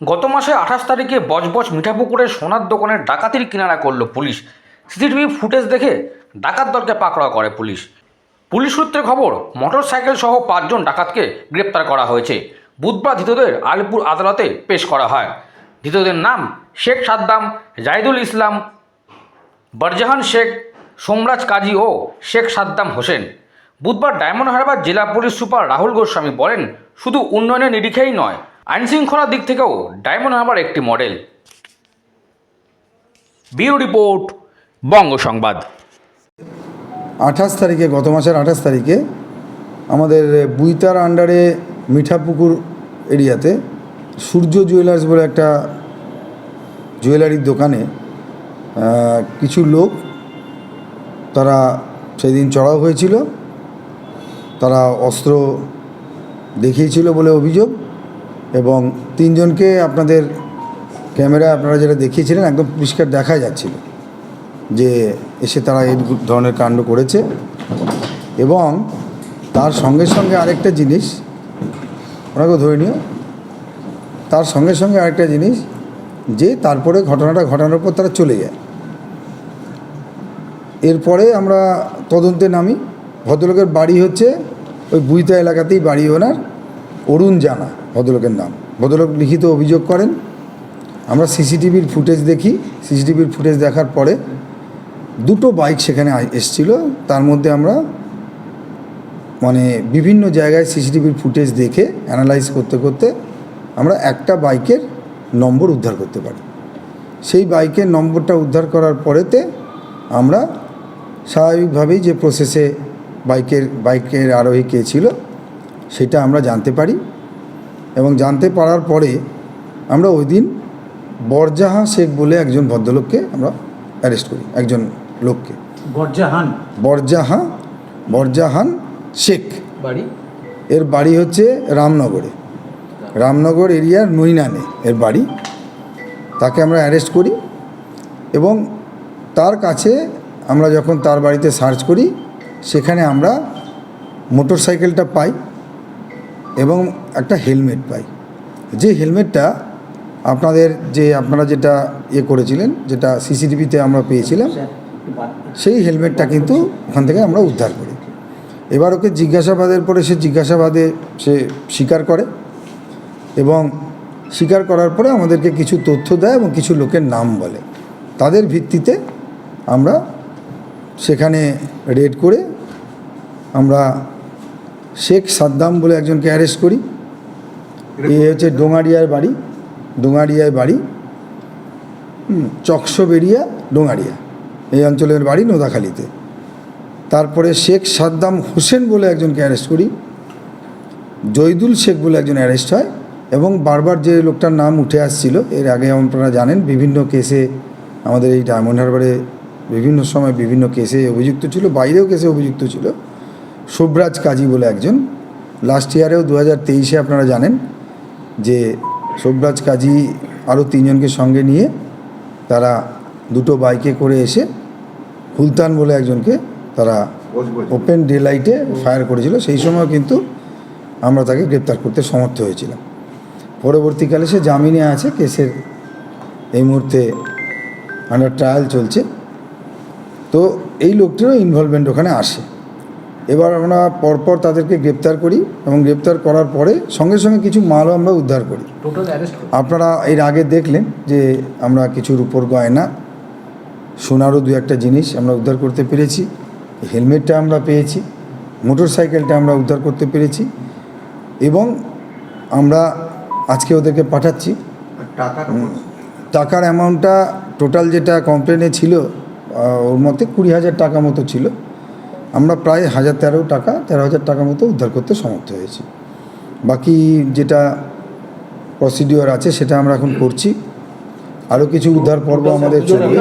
গত মাসে আঠাশ তারিখে বজবজ মিঠাপুকুরের সোনার দোকানের ডাকাতির কিনারা করল পুলিশ। সিসিটিভি ফুটেজ দেখে ডাকাত দলকে পাকড়াও করে পুলিশ। পুলিশ সূত্রে খবর, মোটরসাইকেল সহ পাঁচজন ডাকাতকে গ্রেপ্তার করা হয়েছে। বুধবার ধৃতদের আলিপুর আদালতে পেশ করা হয়। ধৃতদের নাম শেখ সাদ্দাম, জাহিদুল ইসলাম, বরজাহান শেখ, সোমরাজ কাজী ও শেখ সাদ্দাম হোসেন। বুধবার ডায়মন্ড হারবার জেলা পুলিশ সুপার রাহুল গোস্বামী বলেন, শুধু উন্নয়নের নিরিখেই নয় আইনশৃঙ্খলার দিক থেকেও ডায়মন্ড হারবার একটি model. Bureau report, Banga Sangbad. আঠাশ তারিখে, গত মাসের আঠাশ তারিখে আমাদের বুইতার আন্ডারে মিঠাপুকুর এরিয়াতে সূর্য জুয়েলার্স বলে একটা জুয়েলারির দোকানে কিছু লোক তারা সেদিন চড়াও হয়েছিল। তারা অস্ত্র দেখিয়েছিল বলে অভিযোগ। এবং তিনজনকে আপনাদের ক্যামেরা আপনারা যেটা দেখিয়েছিলেন, একদম পরিষ্কার দেখা যাচ্ছিল যে এসে তারা এই ধরনের কাণ্ড করেছে। এবং তার সঙ্গে সঙ্গে আরেকটা জিনিস, ওনাকেও ধরে নিও, তার সঙ্গে সঙ্গে আরেকটা জিনিস যে তারপরে ঘটনাটা ঘটানোর পর তারা চলে যায়। এরপরে আমরা তদন্তে নামি, ভদ্রলোকের বাড়ি হচ্ছে ওই বুইতা এলাকাতেই বাড়ি ওনার। অরুণ জানা, ভদ্রলোকের নাম। ভদ্রলোক লিখিত অভিযোগ করেন। আমরা সিসিটিভির ফুটেজ দেখি। সিসিটিভির ফুটেজ দেখার পরে দুটো বাইক সেখানে এসছিল। তার মধ্যে আমরা মানে বিভিন্ন জায়গায় সিসিটিভির ফুটেজ দেখে অ্যানালাইজ করতে করতে আমরা একটা বাইকের নম্বর উদ্ধার করতে পারি। সেই বাইকের নম্বরটা উদ্ধার করার পরেতে আমরা স্বাভাবিকভাবেই যে প্রসেসে বাইকের বাইকের আরোহী কে ছিল সেটা আমরা জানতে পারি এবং জানতে পারার পরে আমরা ওই দিন বরজাহা শেখ বলে একজন ভদ্রলোককে আমরা অ্যারেস্ট করি একজন লোককে। বরজাহান? বরজাহা বরজাহান শেখ। বাড়ি? এর বাড়ি হচ্ছে রামনগরে। রামনগর এরিয়ার নৈনানে এর বাড়ি। তাকে আমরা অ্যারেস্ট করি এবং তার কাছে আমরা যখন তার বাড়িতে সার্চ করি সেখানে আমরা মোটর সাইকেলটা পাই। এবং একটা হেলমেট পাই। যে হেলমেটটা আপনাদের যে আপনারা যেটা ইয়ে করেছিলেন যেটা সিসিটিভিতে আমরা পেয়েছিলাম সেই হেলমেটটা কিন্তু ওখান থেকে আমরা উদ্ধার করি। এবার ওকে জিজ্ঞাসাবাদের পরে সে জিজ্ঞাসাবাদে সে স্বীকার করে এবং স্বীকার করার পরে আমাদেরকে কিছু তথ্য দেয় এবং কিছু লোকের নাম বলে। তাদের ভিত্তিতে আমরা সেখানে রেড করে আমরা শেখ সাদ্দাম বলে একজনকে অ্যারেস্ট করি। এ হচ্ছে ডোঙারিয়ার বাড়ি ডোঙারিয়ায় বাড়ি। চকসবেরিয়া ডোঙারিয়া। এই অঞ্চলের বাড়ি নোদাখালীতে। তারপরে শেখ সাদ্দাম হোসেন বলে একজনকে অ্যারেস্ট করি। জৈদুল শেখ বলে একজন অ্যারেস্ট হয় এবং বারবার যে লোকটার নাম উঠে আসছিল এর আগে আপনারা জানেন বিভিন্ন কেসে আমাদের এই ডায়মন্ড হারবারে বিভিন্ন সময় বিভিন্ন কেসে অভিযুক্ত ছিল বাইরেও কেসে অভিযুক্ত ছিল। শুভরাজ কাজী বলে একজন। লাস্ট ইয়ারেও দু হাজার তেইশে আপনারা জানেন যে শুভরাজ কাজী আরও তিনজনকে সঙ্গে নিয়ে তারা দুটো বাইকে করে এসে হুলতান বলে একজনকে তারা ওপেন ডে লাইটে ফায়ার করেছিল। সেই সময় কিন্তু আমরা তাকে গ্রেপ্তার করতে সমর্থ হয়েছিলাম। পরবর্তীকালে সে জামিনে আছে, কেসের এই মুহূর্তে আন্ডার ট্রায়াল চলছে। তো এই লোকটিরও ইনভলভমেন্ট ওখানে আসে। এবার আমরা পরপর তাদেরকে গ্রেপ্তার করি এবং গ্রেপ্তার করার পরে সঙ্গে সঙ্গে কিছু মালও আমরা উদ্ধার করি। আপনারা এর আগে দেখলেন যে আমরা কিছু রূপোর গয়না সোনারও দু একটা জিনিস আমরা উদ্ধার করতে পেরেছি হেলমেটটা আমরা পেয়েছি মোটর সাইকেলটা আমরা উদ্ধার করতে পেরেছি এবং আমরা আজকে ওদেরকে পাঠাচ্ছি। টাকার অ্যামাউন্টটা টোটাল যেটা কমপ্লেনে ছিল ওর মতে কুড়ি হাজার টাকা মতো ছিল। আমরা প্রায় হাজার তেরো টাকা তেরো হাজার টাকার মতো উদ্ধার করতে সমর্থ হয়েছি। বাকি যেটা প্রসিডিওর আছে সেটা আমরা এখন করছি। আরও কিছু উদ্ধার পর্ব আমাদের চলবে।